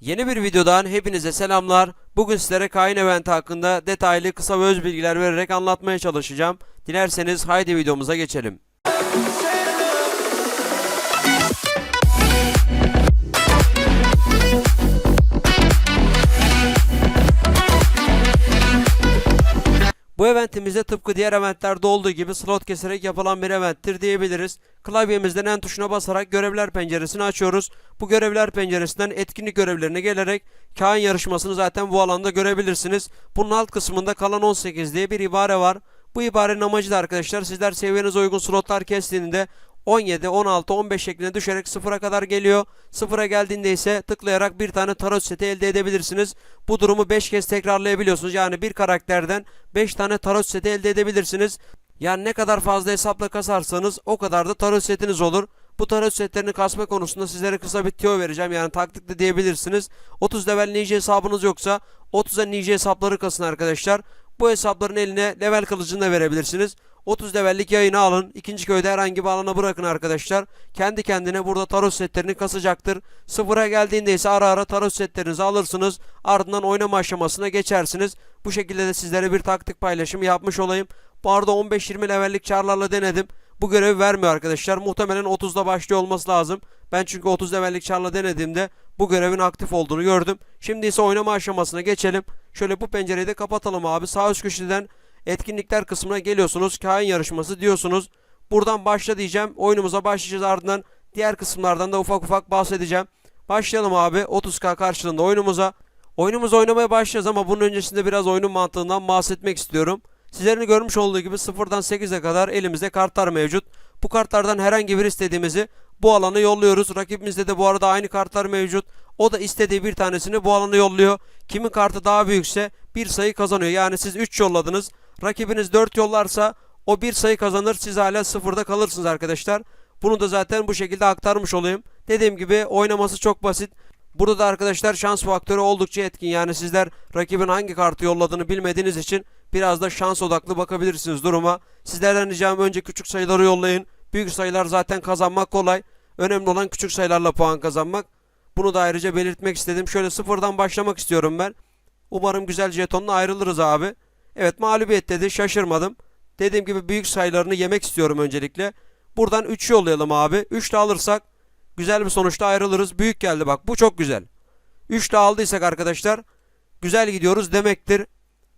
Yeni bir videodan hepinize selamlar. Bugün sizlere Kain Event hakkında detaylı kısa ve öz bilgiler vererek anlatmaya çalışacağım. Dilerseniz haydi videomuza geçelim. Bu eventimizde tıpkı diğer eventlerde olduğu gibi slot keserek yapılan bir eventtir diyebiliriz. Klavyemizden en tuşuna basarak görevler penceresini açıyoruz. Bu görevler penceresinden etkinlik görevlerine gelerek kain yarışmasını zaten bu alanda görebilirsiniz. Bunun alt kısmında kalan 18 diye bir ibare var. Bu ibarenin amacı da arkadaşlar sizler seviyenize uygun slotlar kestiğinde 17, 16, 15 şeklinde düşerek sıfıra kadar geliyor. Sıfıra geldiğinde ise tıklayarak bir tane tarot seti elde edebilirsiniz. Bu durumu 5 kez tekrarlayabiliyorsunuz. Yani bir karakterden 5 tane tarot seti elde edebilirsiniz. Yani ne kadar fazla hesapla kasarsanız o kadar da tarot setiniz olur. Bu tarot setlerini kasma konusunda sizlere kısa bir tüyo vereceğim. Yani taktik de diyebilirsiniz. 30 level ninja hesabınız yoksa 30'a ninja hesapları kasın arkadaşlar. Bu hesapların eline level kılıcını da verebilirsiniz. 30 levellik yayını alın. ikinci köyde herhangi bir alana bırakın arkadaşlar. Kendi kendine burada tarot setlerini kasacaktır. Sıfıra geldiğinde ise ara ara tarot setlerinizi alırsınız. Ardından oynama aşamasına geçersiniz. Bu şekilde de sizlere bir taktik paylaşımı yapmış olayım. Bu arada 15-20 levellik çarlarla denedim. Bu görevi vermiyor arkadaşlar. Muhtemelen 30'da başlıyor olması lazım. Ben çünkü 30 levellik çarla denediğimde bu görevin aktif olduğunu gördüm. Şimdi ise oynama aşamasına geçelim. Şöyle bu pencereyi de kapatalım abi. Sağ üst köşeden etkinlikler kısmına geliyorsunuz. Kain yarışması diyorsunuz. Buradan başla diyeceğim. Oyunumuza başlayacağız ardından diğer kısımlardan da ufak ufak bahsedeceğim. Başlayalım abi 30k karşılığında oyunumuza. Oyunumuzu oynamaya başlayacağız ama bunun öncesinde biraz oyunun mantığından bahsetmek istiyorum. Sizlerin görmüş olduğu gibi 0'dan 8'e kadar elimizde kartlar mevcut. Bu kartlardan herhangi bir istediğimizi bu alana yolluyoruz. Rakibimizde de bu arada aynı kartlar mevcut. O da istediği bir tanesini bu alana yolluyor. Kimin kartı daha büyükse bir sayı kazanıyor. Yani siz 3 yolladınız. Rakibiniz 4 yollarsa o bir sayı kazanır. Siz hala sıfırda kalırsınız arkadaşlar. Bunu da zaten bu şekilde aktarmış olayım. Dediğim gibi oynaması çok basit. Burada da arkadaşlar şans faktörü oldukça etkin. Yani sizler rakibin hangi kartı yolladığını bilmediğiniz için biraz da şans odaklı bakabilirsiniz duruma. Sizlerden ricam önce küçük sayıları yollayın. Büyük sayılar zaten kazanmak kolay. Önemli olan küçük sayılarla puan kazanmak. Bunu da ayrıca belirtmek istedim. Şöyle sıfırdan başlamak istiyorum ben. Umarım güzel jetonla ayrılırız abi. Evet mağlubiyet dedi şaşırmadım. Dediğim gibi büyük sayılarını yemek istiyorum öncelikle. Buradan 3 yollayalım abi. 3 de alırsak güzel bir sonuçta ayrılırız. Büyük geldi bak bu çok güzel. 3 de aldıysak arkadaşlar güzel gidiyoruz demektir.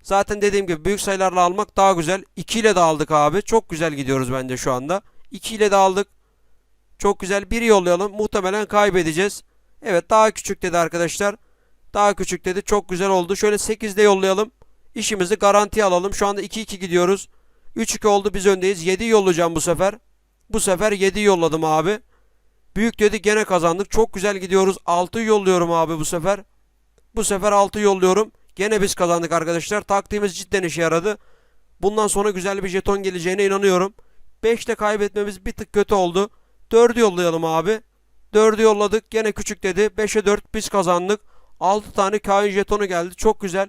Zaten dediğim gibi büyük sayılarla almak daha güzel. 2 ile de aldık abi. Çok güzel gidiyoruz bence şu anda. 2 ile de aldık. Çok güzel. Bir yollayalım. Muhtemelen kaybedeceğiz. Evet daha küçük dedi arkadaşlar. Daha küçük dedi. Çok güzel oldu. Şöyle 8'de yollayalım. İşimizi garantiye alalım. Şu anda 2-2 gidiyoruz. 3-2 oldu biz öndeyiz. 7 yollayacağım bu sefer. Bu sefer 7 yolladım abi. Büyük dedi gene kazandık. Çok güzel gidiyoruz. 6 yolluyorum abi bu sefer. Bu sefer 6 yolluyorum. Gene biz kazandık arkadaşlar. Taktiğimiz cidden işe yaradı. Bundan sonra güzel bir jeton geleceğine inanıyorum. 5'te kaybetmemiz bir tık kötü oldu. 4'ü yollayalım abi. 4'ü yolladık. Gene küçük dedi. 5'e 4 biz kazandık. 6 tane kain jetonu geldi. Çok güzel.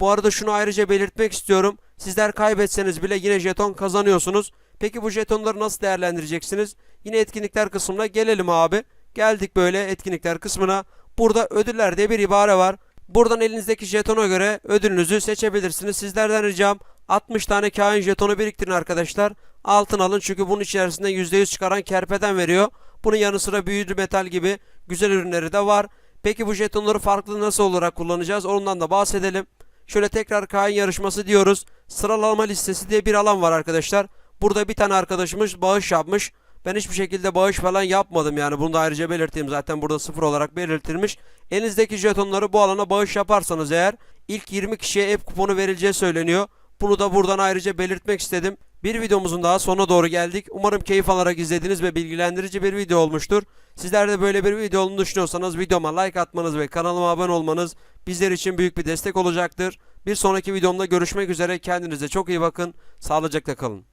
Bu arada şunu ayrıca belirtmek istiyorum. Sizler kaybetseniz bile yine jeton kazanıyorsunuz. Peki bu jetonları nasıl değerlendireceksiniz? Yine etkinlikler kısmına gelelim abi. Geldik böyle etkinlikler kısmına. Burada ödüller diye bir ibare var. Buradan elinizdeki jetona göre ödülünüzü seçebilirsiniz. Sizlerden ricam 60 tane kain jetonu biriktirin arkadaşlar. Altın alın çünkü bunun içerisinde %100 çıkaran kerpeden veriyor. Bunun yanı sıra büyülü metal gibi güzel ürünleri de var. Peki bu jetonları farklı nasıl olarak kullanacağız? Ondan da bahsedelim. Şöyle tekrar kain yarışması diyoruz. Sıralama listesi diye bir alan var arkadaşlar. Burada bir tane arkadaşımız bağış yapmış. Ben hiçbir şekilde bağış falan yapmadım yani bunu da ayrıca belirteyim zaten burada sıfır olarak belirtilmiş. Elinizdeki jetonları bu alana bağış yaparsanız eğer ilk 20 kişiye app kuponu verileceği söyleniyor. Bunu da buradan ayrıca belirtmek istedim. Bir videomuzun daha sonuna doğru geldik. Umarım keyif alarak izlediğiniz ve bilgilendirici bir video olmuştur. Sizler de böyle bir video olduğunu düşünüyorsanız videoma like atmanız ve kanalıma abone olmanız bizler için büyük bir destek olacaktır. Bir sonraki videomda görüşmek üzere. Kendinize çok iyi bakın. Sağlıcakla kalın.